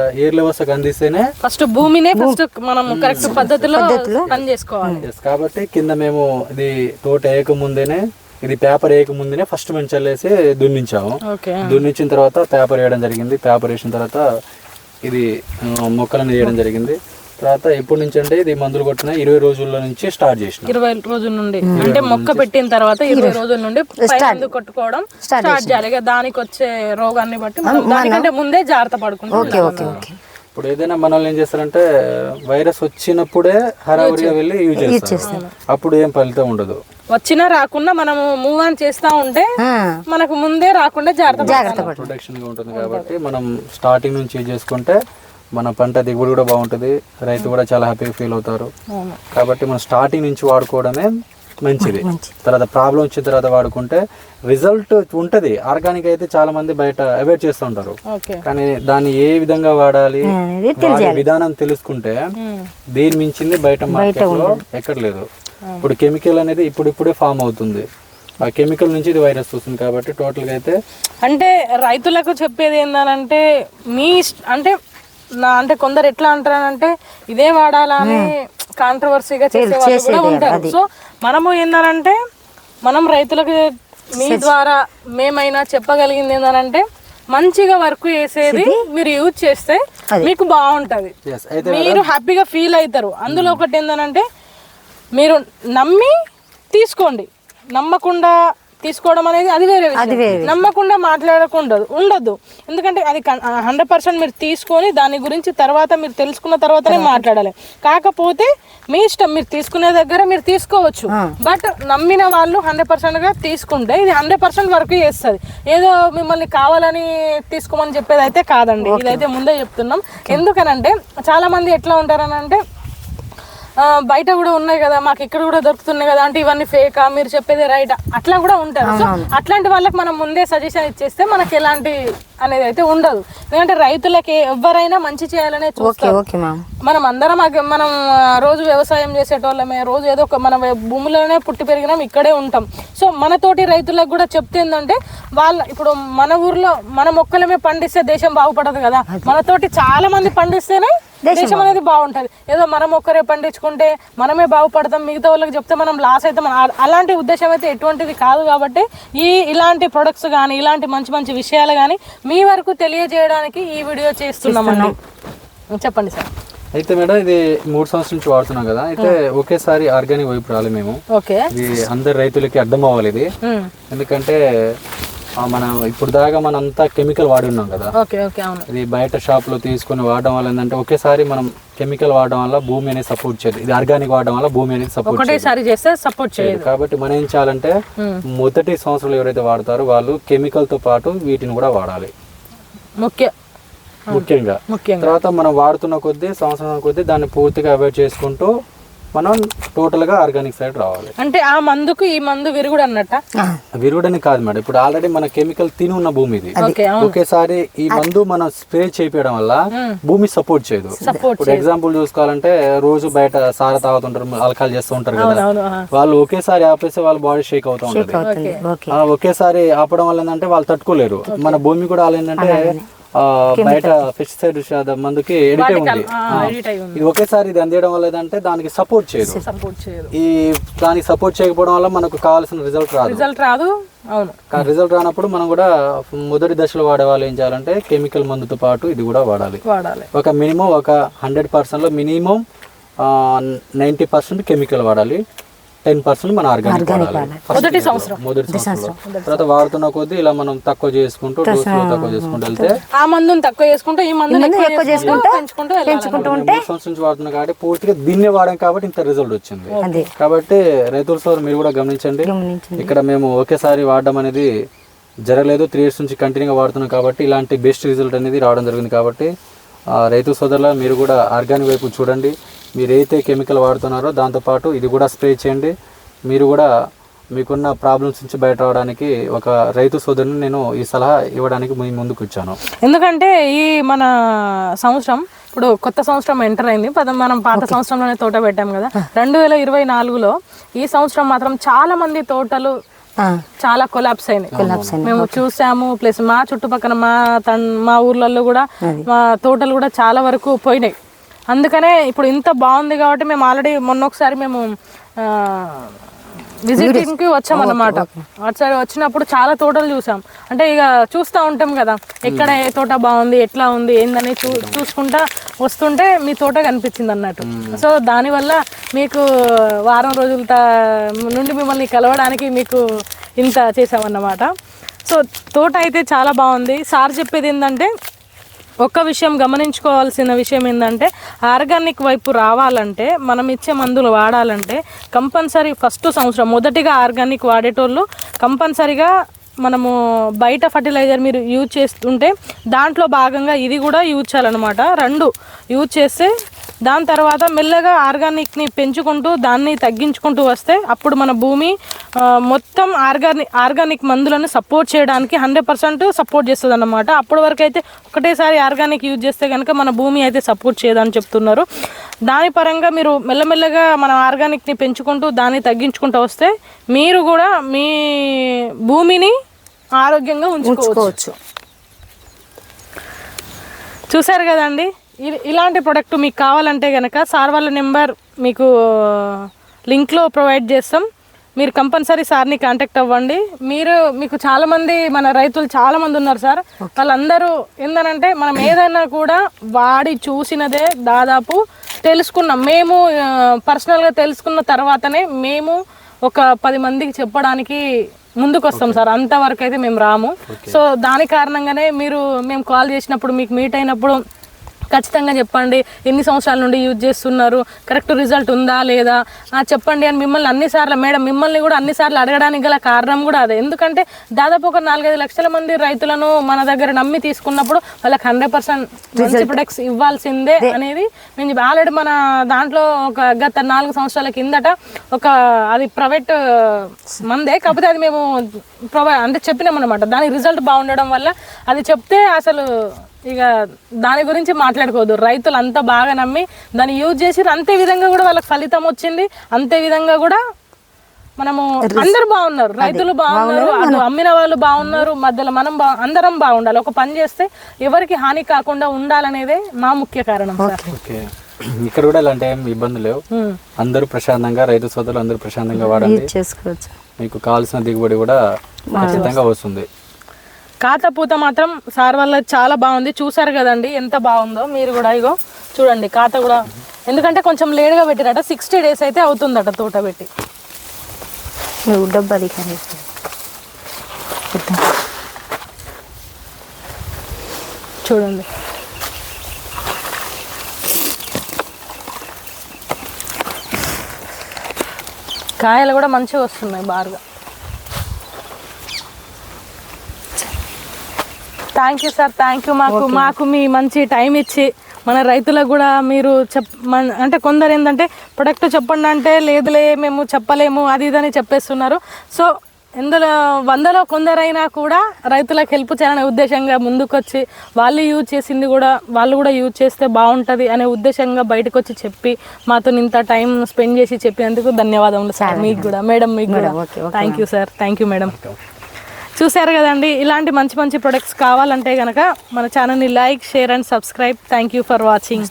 Air levels అందిస్తేనే first భూమినే first మనం కరెక్ట్ పద్ధతిలో పని చేసుకోవాలి కాబట్టి కింద మేము ఇది తోట వేయక ముందేనే ఇది పేపర్ వేయక ముందేనే ఫస్ట్ మేము చల్లేసి దున్నించాము. దున్నించిన తర్వాత పేపర్ వేయడం జరిగింది. పేపర్ వేసిన తర్వాత ఇది మొక్కలను వేయడం జరిగింది. తర్వాత ఎప్పటి నుంచి అంటే ఇది మందులు కొట్టిన ఇరవై రోజుల నుంచి స్టార్ట్ చేసిన. ఇరవై రోజుల నుండి. అంటే మొక్క పెట్టిన తర్వాత ఇరవై రోజుల నుండి పై మందు కొట్టుకోవడం స్టార్ట్ చేయాలి. దానికి వచ్చే రోగాన్ని బట్టి మనం దానికంటే ముందే జాగ్రత్త పడుకుంటాం ఓకే ఓకే ఇప్పుడు ఏదైనా మనల్ని ఏం చేస్తారంటే వైరస్ వచ్చినప్పుడే హరావరిగా వెళ్ళి యూజ్ చేస్తారు. అప్పుడు ఏం ఫలితం ఉండదు. వచ్చినా రాకుండా మనము మూవ్ ఆన్ చేస్తా ఉంటే మనకు ముందే రాకుండా జాగ్రత్త. ప్రొటెక్షన్గా ఉంటుంది కాబట్టి మనం స్టార్టింగ్ నుంచి యూజ్ చేసుకుంటే మన పంట దిగుబడి కూడా బాగుంటుంది. రైతు కూడా చాలా హ్యాపీగా ఫీల్ అవుతారు. కాబట్టి మనం స్టార్టింగ్ నుంచి వాడుకోవడమే మంచిది. తర్వాత ప్రాబ్లం వచ్చిన తర్వాత వాడుకుంటే రిజల్ట్ ఉంటది. ఆర్గానిక్ అయితే చాలా మంది బయట అవాయిడ్ చేస్తూ ఉంటారు. కానీ దాన్ని ఏ విధంగా వాడాలి? విధానం తెలుసుకుంటే దేని మించింది బయట మార్కెట్లో ఎక్కడ లేదు. ఇప్పుడు కెమికల్ అనేది ఇప్పుడు ఇప్పుడే ఫామ్ అవుతుంది. ఆ కెమికల్ నుంచి ఇది వైరస్ వస్తుంది కాబట్టి టోటల్గా అయితే అంటే రైతులకు చెప్పేది ఏంటంటే మీ అంటే అంటే కొందరు ఎట్లా అంటారంటే ఇదే వాడాలా అని కాంట్రవర్సీగా చేసే వాళ్ళు కూడా ఉంటారు. సో మనము ఏంటంటే మనం రైతులకు మీ ద్వారా మేమైనా చెప్పగలిగింది ఏంటంటే మంచిగా వర్క్ చేసేది మీరు యూజ్ చేస్తే మీకు బాగుంటది. మీరు హ్యాపీగా ఫీల్ అవుతారు అందులో ఒకటి ఏంటంటే మీరు నమ్మి తీసుకోండి. నమ్మకుండా తీసుకోవడం అనేది అది వేరే విషయం. నమ్మకుండా మాట్లాడకుండా ఉండదు. ఎందుకంటే అది హండ్రెడ్ పర్సెంట్ మీరు తీసుకొని దాని గురించి తర్వాత మీరు తెలుసుకున్న తర్వాతనే మాట్లాడాలి. కాకపోతే మీ ఇష్టం మీరు తీసుకునే దగ్గర మీరు తీసుకోవచ్చు. బట్ నమ్మిన వాళ్ళు హండ్రెడ్ పర్సెంట్గా తీసుకుంటే ఇది హండ్రెడ్ పర్సెంట్ వర్క్ చేస్తుంది. ఏదో మిమ్మల్ని కావాలని తీసుకోమని చెప్పేది అయితే కాదండి ఇదైతే ముందే చెప్తున్నాం. ఎందుకనంటే చాలా మంది ఎట్లా ఉంటారనంటే ఆ, బయట కూడా ఉన్నాయి కదా మాకు ఇక్కడ కూడా దొరుకుతున్నాయి కదా అంటే ఇవన్నీ ఫేకా మీరు చెప్పేది రైట్ అట్లా కూడా ఉంటారు. సో అట్లాంటి వాళ్ళకి మనం ముందే సజెషన్ ఇచ్చేస్తే మనకి ఎలాంటి అనేది అయితే ఉండదు. ఎందుకంటే రైతులకి ఎవరైనా మంచి చేయాలనే చూస్తారు. మనం అందరం మనం రోజు వ్యవసాయం చేసేటోళ్ళమే రోజు ఏదో ఒక మన భూమిలోనే పుట్టి పెరిగినాం ఇక్కడే ఉంటాం. సో మనతోటి రైతులకు కూడా చెప్తే ఏంటంటే వాళ్ళ ఇప్పుడు మన ఊర్లో మన మొక్కలమే పండిస్తే దేశం బాగుపడదు కదా. మనతోటి చాలా మంది పండిస్తేనే దేశం అనేది బాగుంటది. ఏదో మనం ఒక్కరే పండించుకుంటే మనమే బాగుపడతాం మిగతా వాళ్ళకి చెప్తే మనం లాస్ అయితే. మన అలాంటి ఉద్దేశం అయితే ఎటువంటిది కాదు కాబట్టి ఈ ఇలాంటి ప్రొడక్ట్స్ కానీ ఇలాంటి మంచి మంచి విషయాలు కానీ మీ వరకు తెలియజేయడానికి ఈ వీడియో చేస్తున్నామండి చెప్పండి సార్. అయితే మేడం ఇది మూడు సంవత్సరాల నుంచి వాడుతున్నాం కదా. అయితే ఒకేసారి ఆర్గానిక్ వైపు రాలి మేము. ఓకే. ఇది అందరి రైతులకి అర్థం అవ్వాలి ఇది. ఎందుకంటే మనం ఇప్పుడు దాకా మనం అంతా కెమికల్ వాడి ఉన్నాం కదా ఇది బయట షాప్లో తీసుకొని వాడడం వల్ల ఏంటంటే ఒకేసారి మనం కెమికల్ వాడడం వల్ల భూమి అనేది సపోర్ట్ చేయదు. ఇది ఆర్గానిక్ వాడడం వల్ల భూమి అనేది సపోర్ట్ ఒకటేసారి చేస్తే సపోర్ట్ చేయదు. కాబట్టి మనం ఏం చేయాలంటే మొదటి సంవత్సరంలో ఎవరైతే వాడతారో వాళ్ళు కెమికల్తో పాటు వీటిని కూడా వాడాలి. ముఖ్య ముఖ్యంగా. ముఖ్యంగా. తర్వాత మనం వాడుతున్న కొద్దీ సంవత్సరం కొద్దీ దాన్ని పూర్తిగా అవాయిడ్ చేసుకుంటూ మనం టోటల్గా ఆర్గానిక్ సైడ్ రావాలి. అంటే ఆ మందుకు ఈ మందు విరుగుడు అన్నట్ట? విరుడని కాదు మేడం. ఇప్పుడు ఆల్రెడీ మన కెమికల్ తిని ఉన్న భూమి ఇది. ఒకేసారి ఈ మందు మనం స్ప్రే చేయడం వల్ల భూమి సపోర్ట్ చేయదు. ఇప్పుడు ఎగ్జాంపుల్ చూసుకోవాలంటే రోజు బయట సార తాగుతుంటారు ఆల్కహాల్ చేస్తూ ఉంటారు కదా. వాళ్ళు ఒకేసారి ఆపేస్తే వాళ్ళ బాడీ షేక్ అవుతూ ఉంటుంది. ఒకేసారి ఆపడం వల్ల ఏంటంటే వాళ్ళు తట్టుకోలేరు. మన భూమి కూడా అలా ఏంటంటే బయట పెస్టిసైడ్ మందుకి ఎడిటే ఉంది. ఇది ఒకేసారి ఇది అందేయడం వల్ల ఏంటంటే దానికి సపోర్ట్ చేయదు. సపోర్ట్ చేయదు. ఈ దానికి సపోర్ట్ చేయకపోవడం వల్ల మనకు కావాల్సిన రిజల్ట్ రాదు. రిజల్ట్ రాదు. అవును. రిజల్ట్ రానప్పుడు మనం కూడా మొదటి దశలో వాడే వాళ్ళు ఏం చేయాలంటే కెమికల్ మందుతో పాటు ఇది కూడా వాడాలి. వాడాలి. ఒక మినిమం ఒక హండ్రెడ్ పర్సెంట్లో మినిమం నైంటీ పర్సెంట్ కెమికల్ వాడాలి. టెన్ పర్సెంట్ మన ఆర్గానిక్ మొదటి సంవత్సరం. మొదటి సంవత్సరంలో. తర్వాత వాడుతున్న కొద్దీ ఇలా మనం తక్కువ చేసుకుంటూ తక్కువ చేసుకుంటూ వెళ్తే ఆ మందుని తక్కువ చేసుకుంటే ఈ మందుని ఎక్కువ చేసుకుంటూ పెంచుకుంటూ పెంచుకుంటూ ఉంటే సంవత్సరం నుంచి వాడుతున్నాం కాబట్టి పూర్తిగా దీన్నే వాడాం కాబట్టి ఇంత రిజల్ట్ వచ్చింది. కాబట్టి రైతుల సోదరు మీరు కూడా గమనించండి. ఇక్కడ మేము ఒకేసారి వాడడం అనేది జరగలేదు. త్రీ ఇయర్స్ నుంచి కంటిన్యూగా వాడుతున్నాం కాబట్టి ఇలాంటి బెస్ట్ రిజల్ట్ అనేది రావడం జరిగింది కాబట్టి ఆ, రైతు సోదరుల మీరు కూడా ఆర్గానిక్ వైపు చూడండి. మీరు ఏదైతే కెమికల్ వాడుతున్నారో దాంతోపాటు ఇది కూడా స్ప్రే చేయండి. మీరు కూడా మీకున్న ప్రాబ్లమ్స్ నుంచి బయట రావడానికి ఒక రైతు సోదరుని నేను ఈ సలహా ఇవ్వడానికి మీ ముందుకు వచ్చాను. ఎందుకంటే ఈ మన సంవత్సరం ఇప్పుడు కొత్త సంవత్సరం ఎంటర్ అయింది. పద మనం పాత సంవత్సరంలోనే తోట పెట్టాం కదా. రెండు వేల ఇరవై నాలుగులో ఈ సంవత్సరం మాత్రం చాలా మంది తోటలు ఆ, చాలా కొలాప్స్ అయినాయి. మేము చూసాము. ప్లస్ మా చుట్టుపక్కల మా తన్ మా ఊర్లలో కూడా మా తోటలు కూడా చాలా వరకు పోయినాయి. అందుకనే ఇప్పుడు ఇంత బాగుంది కాబట్టి మేము ఆల్రెడీ మొన్న ఒకసారి మేము విజిటింగ్కి వచ్చామన్నమాట. ఒకసారి వచ్చినప్పుడు చాలా తోటలు చూసాం. అంటే ఇక చూస్తూ ఉంటాం కదా ఎక్కడ ఏ తోట బాగుంది ఎట్లా ఉంది ఏందని చూ చూసుకుంటా వస్తుంటే మీ తోట కనిపించింది అన్నట్టు. సో దానివల్ల మీకు వారం రోజుల నుండి మిమ్మల్ని కలవడానికి మీకు ఇంత చేసామన్నమాట సో తోట అయితే చాలా బాగుంది. సార్ చెప్పేది ఏంటంటే ఒక్క విషయం గమనించుకోవాల్సిన విషయం ఏంటంటే ఆర్గానిక్ వైపు రావాలంటే మనం ఇచ్చే మందులు వాడాలంటే కంపల్సరీ ఫస్ట్ సంవత్సరం మొదటిగా ఆర్గానిక్ వాడేటోళ్ళు కంపల్సరీగా మనము బయట ఫర్టిలైజర్ మీరు యూజ్ చేస్తుంటే దాంట్లో భాగంగా ఇది కూడా యూజ్ చేయాలన్నమాట. రెండు యూజ్ చేస్తే దాని తర్వాత మెల్లగా ఆర్గానిక్ని పెంచుకుంటూ దాన్ని తగ్గించుకుంటూ వస్తే అప్పుడు మన భూమి మొత్తం ఆర్గానిక్ ఆర్గానిక్ మందులను సపోర్ట్ చేయడానికి హండ్రెడ్ పర్సెంట్ సపోర్ట్ చేస్తుంది అన్నమాట అప్పటి వరకు అయితే ఒకటేసారి ఆర్గానిక్ యూజ్ చేస్తే కనుక మన భూమి అయితే సపోర్ట్ చేయదని చెప్తున్నారు. దాని పరంగా మీరు మెల్లమెల్లగా మన ఆర్గానిక్ని పెంచుకుంటూ దాన్ని తగ్గించుకుంటూ వస్తే మీరు కూడా మీ భూమిని ఆరోగ్యంగా ఉంచుకోవచ్చు. చూసారు కదండి? ఇలాంటి ప్రొడక్ట్ మీకు కావాలంటే కనుక సార్ వాళ్ళ నెంబర్ మీకు లింక్లో ప్రొవైడ్ చేస్తాం. మీరు కంపల్సరీ సార్ని కాంటాక్ట్ అవ్వండి. మీరు మీకు చాలా మంది మన రైతులు చాలా మంది ఉన్నారు సార్. వాళ్ళందరూ ఏందనంటే మనం ఏదైనా కూడా వాడి చూసినదే దాదాపు తెలుసుకున్నాం. మేము పర్సనల్గా తెలుసుకున్న తర్వాతనే మేము ఒక పది మందికి చెప్పడానికి ముందుకు వస్తాం సార్. అంతవరకు అయితే మేము రాము. సో దాని కారణంగానే మీరు మేము కాల్ చేసినప్పుడు మీకు మీట్ అయినప్పుడు ఖచ్చితంగా చెప్పండి. ఎన్ని సంవత్సరాల నుండి యూజ్ చేస్తున్నారు? కరెక్ట్ రిజల్ట్ ఉందా లేదా? చెప్పండి అని మిమ్మల్ని అన్నిసార్లు మేడం మిమ్మల్ని కూడా అన్నిసార్లు అడగడానికి గల కారణం కూడా అదే. ఎందుకంటే దాదాపు ఒక నాలుగైదు లక్షల మంది రైతులను మన దగ్గర నమ్మి తీసుకున్నప్పుడు వాళ్ళకి హండ్రెడ్ పర్సెంట్ మంచి ప్రొడక్ట్స్ ఇవ్వాల్సిందే అనేది మేము ఆల్రెడీ మన దాంట్లో ఒక గత నాలుగు సంవత్సరాల కిందట ఒక అది ప్రైవేట్ మందే. కాకపోతే అది మేము ప్రొవై అంటే చెప్పినాం అనమాట దాని రిజల్ట్ బాగుండడం వల్ల అది చెప్తే అసలు ఇక దాని గురించి మాట్లాడుకోవద్దు. రైతులు అంతా బాగా నమ్మి దాన్ని యూజ్ చేసి అంతే విధంగా కూడా వాళ్ళకి ఫలితం వచ్చింది. అంతే విధంగా కూడా మనము అందరు బాగున్నారు. రైతులు బాగున్నారు అమ్మిన వాళ్ళు బాగున్నారు మధ్యలో మనం బా అందరం బాగుండాలి. ఒక పని చేస్తే ఎవరికి హాని కాకుండా ఉండాలనేదే మా ముఖ్య కారణం సార్. ఓకే. ఇక్కడ కూడా ఇలాంటి ఏం ఇబ్బందులు లేవు. అందరూ ప్రశాంతంగా రైతు సోదరులు అందరూ ప్రశాంతంగా వాడండి. చేసుకోవచ్చు. మీకు కావాల్సిన దిగుబడి కూడా ఖచ్చితంగా వస్తుంది. కాత పూత మాత్రం సార్ వల్ల చాలా బాగుంది. చూసారు కదండి ఎంత బాగుందో. మీరు కూడా ఇగో చూడండి కాత కూడా. ఎందుకంటే కొంచెం లేట్గా పెట్టిరట సిక్స్టీ డేస్ అయితే అవుతుందట తోట పెట్టి. కానీ. చూడండి. కాయలు కూడా మంచిగా వస్తున్నాయి బాగా. Thank you sir thank you మాకు మాకు మీ మంచి టైం ఇచ్చి మన రైతులకు కూడా మీరు చెప్ మన- అంటే కొందరు ఏంటంటే ప్రొడక్ట్ చెప్పండి అంటే లేదులే మేము చెప్పలేము అది ఇది అని చెప్పేస్తున్నారు. సో ఇందులో వందలో కొందరైనా కూడా రైతులకు హెల్ప్ చేయాలనే ఉద్దేశంగా ముందుకొచ్చి వాళ్ళు యూజ్ చేసింది కూడా వాళ్ళు కూడా యూజ్ చేస్తే బాగుంటుంది అనే ఉద్దేశంగా బయటకు వచ్చి చెప్పి మాతో ఇంత టైం స్పెండ్ చేసి చెప్పినందుకు ధన్యవాదములు సార్ మీకు కూడా మేడం మీకు కూడా. Thank you sir thank you madam చూశారు కదండి ఇలాంటి మంచి మంచి ప్రొడక్ట్స్ కావాలంటే కనుక మన ఛానల్ని like share and subscribe thank you for watching